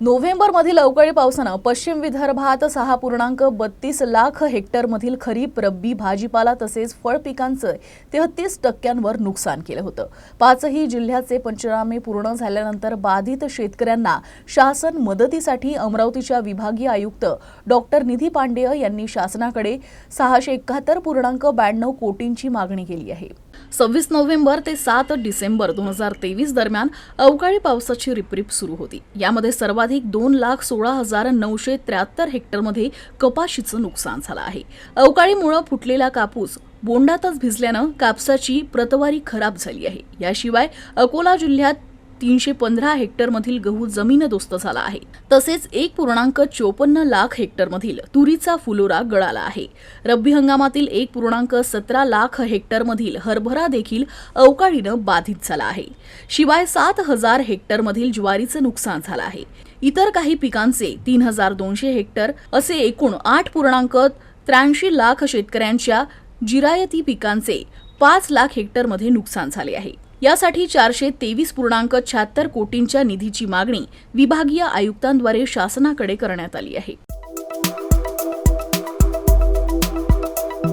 नोव्हेंबरमधील अवकाळी पावसानं पश्चिम विदर्भात सहा पूर्णांक बत्तीस लाख हेक्टरमधील खरीप रब्बी भाजीपाला तसेच फळ पिकांचं तेहतीस टक्क्यांवर नुकसान केलं होतं. पाचही जिल्ह्याचे पंचनामे पूर्ण झाल्यानंतर बाधित शेतकऱ्यांना शासन मदतीसाठी अमरावतीच्या विभागीय आयुक्त डॉक्टर निधी पांडेय यांनी शासनाकडे सहाशे एकाहत्तर पूर्णांक ब्याण्णव कोटींची मागणी केली आहे. सव्वीस नोव्हेंबर ते सात डिसेंबर दोन हजार तेवीस दरम्यान अवकाळी पावसाची रिपरिप सुरू होती. यामध्ये सर्वाधिक दोन लाख सोळा हजार नऊशे त्र्याहत्तर हेक्टरमध्ये कपाशीचं नुकसान झालं आहे. अवकाळीमुळं फुटलेला कापूस बोंडातच भिजल्यानं कापसाची प्रतवारी खराब झाली आहे. याशिवाय अकोला जिल्ह्यात तीनशे पंधरा हेक्टरमधील गहू जमीनदोस्त झाला आहे. तसेच एक पूर्णांक चोपन्न लाख हेक्टरमधील तुरीचा फुलोरा गळाला आहे. रब्बी हंगामातील एक पूर्णांक सतरा लाख हेक्टरमधील हरभरा देखील अवकाळीनं बाधित झाला आहे. शिवाय सात हजार हेक्टरमधील ज्वारीचं नुकसान झालं आहे. इतर काही पिकांचे तीन हजार दोनशे हेक्टर असे एकूण आठ पूर्णांक त्र्याऐंशी लाख शेतकऱ्यांच्या जिरायती पिकांचे पाच लाख हेक्टरमध्ये नुकसान झाले आहे. यासाठी चारशे तेवीस पूर्णांक शहात्तर कोटींच्या निधीची मागणी विभागीय आयुक्तांद्वारे शासनाकडे करण्यात आली आहे.